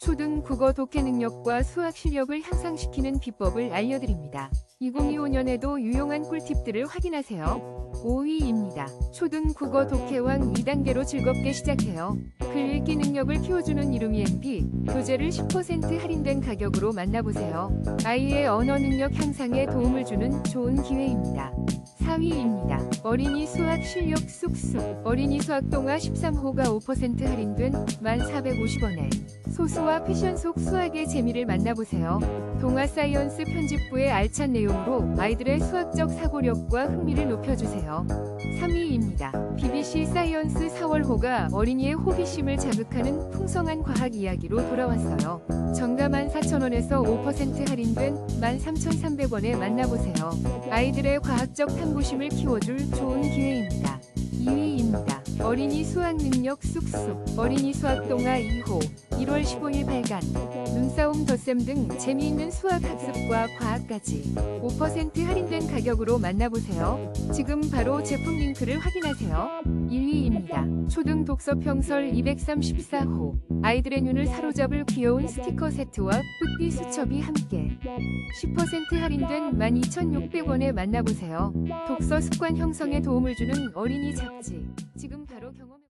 초등 국어 독해 능력과 수학 실력을 향상시키는 비법을 알려드립니다. 2025년에도 유용한 꿀팁들을 확인하세요. 5위입니다. 초등 국어 독해왕 2단계로 즐겁게 시작해요. 글 읽기 능력을 키워주는 이름이 MB, 교재를 10% 할인된 가격으로 만나보세요. 아이의 언어 능력 향상에 도움을 주는 좋은 기회입니다. 4위입니다. 어린이 수학 실력 쑥쑥 어린이 수학 동화 13호가 5% 할인된 1,450원에 소수와 패션 속 수학의 재미를 만나보세요. 동화 사이언스 편집부의 알찬 내용으로 아이들의 수학적 사고력과 흥미를 높여주세요. 3위입니다. BBC 사이언스 4월호가 어린이의 호기심을 자극하는 풍성한 과학 이야기로 돌아왔어요. 정가 14,000원에서 5% 할인된 13,300원에 만나보세요. 아이들의 과학적 탐구심을 키워줄 좋은 기회입니다. 2위입니다. 어린이 수학 능력 쑥쑥 어린이 수학 동화 2호 1월 15일 발간 눈싸움 덧셈 등 재미있는 수학 학습과 과학까지 5% 할인된 가격으로 만나보세요. 지금 바로 제품 링크를 확인하세요. 1위입니다. 초등 독서 평설 234호 아이들의 눈을 사로잡을 귀여운 스티커 세트와 뿌띠 수첩이 함께 10% 할인된 12,600원에 만나보세요. 독서 습관 형성에 도움을 주는 어린이 잡지. 지금 음. 경험이